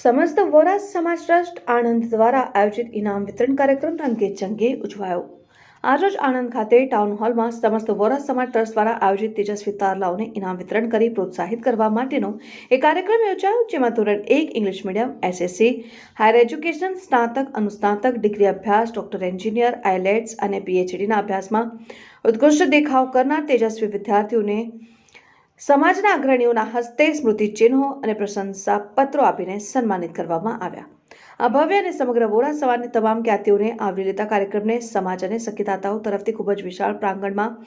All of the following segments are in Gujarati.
સમસ્ત વોરા સમાજ ટ્રસ્ટ આણંદ દ્વારા આયોજિત ઇનામ વિતરણ કાર્યક્રમ રંગેચંગે ઉજવાયો. આજરોજ આણંદ ખાતે ટાઉન હોલમાં સમસ્ત વોરા સમાજ ટ્રસ્ટ દ્વારા આયોજિત તેજસ્વી તારલાઓને ઇનામ વિતરણ કરી પ્રોત્સાહિત કરવા માટેનો એક કાર્યક્રમ યોજાયો, જેમાં ધોરણ એક English medium SSC higher education, સ્નાતક, અનુસ્નાતક, ડિગ્રી અભ્યાસ, ડોક્ટર એન્જિનિયર આઇલેટ્સ અને પીએચડીના અભ્યાસમાં ઉત્કૃષ્ટ દેખાવ કરનાર તેજસ્વી વિદ્યાર્થીઓને સમાજના અગ્રણીઓના હસ્તે સ્મૃતિચિહ્નો અને પ્રશંસા પત્રો આપીને સન્માનિત કરવામાં આવ્યા. આ ભવ્ય અને સમગ્ર વોરા સવારની તમામ જ્ઞાતિઓને આવરી લેતા કાર્યક્રમને સમાજ અને સખીદાતાઓ તરફથી ખૂબ જ વિશાળ પ્રાંગણમાં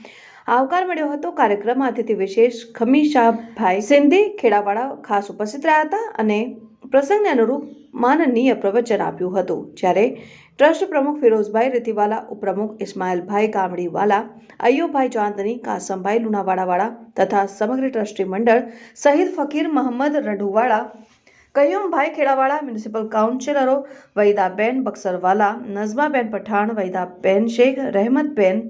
આવકાર મળ્યો હતો. કાર્યક્રમમાં અતિથિ વિશેષ ખમીશાભાઈ સિંધી ખેડાવાળા ખાસ ઉપસ્થિત રહ્યા હતા અને પ્રસંગને અનુરૂપ માનનીય પ્રવચન આપ્યું હતું. જ્યારે ટ્રસ્ટ પ્રમુખ ફિરોઝભાઈ રીતિવાલા, ઉપપ્રમુખ ઇસ્માઇલભાઈ કામડીવાલા અയ്યુભાઈ ચાંદની, કાસમભાઈ લુણાવાડાવાળા તથા સમગ્ર ટ્રસ્ટી મંડળ સહિત ફકીર મહંમદ રઢુવાળા કયુમભાઈ ખેડાવાળા મ્યુનિસિપલ કાઉન્સિલરો, વૈદાબેન બક્સરવાલા, નઝમાબેન પઠાણ, વૈદાબેન શેખ, રહેમતબેન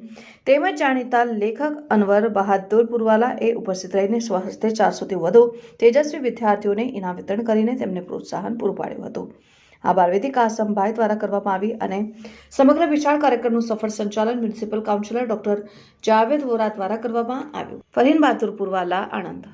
તેમજ જાણીતા લેખક અનવર બહાદુર પુરવાલા એ ઉપસ્થિત રહીને સ્વહસ્તે ચારસોથી વધુ તેજસ્વી વિદ્યાર્થીઓને ઇનામ વિતરણ કરીને તેમને પ્રોત્સાહન પૂરું પાડ્યું હતું. આ વિધિ કાસમભાઈ દ્વારા કરવામાં આવી અને સમગ્ર વિશાળ કાર્યક્રમનું સફળ સંચાલન municipal councillor doctor Javed Vora દ્વારા કરવામાં આવ્યું. ફરીન બહાદુર પુરવાલા આણંદ.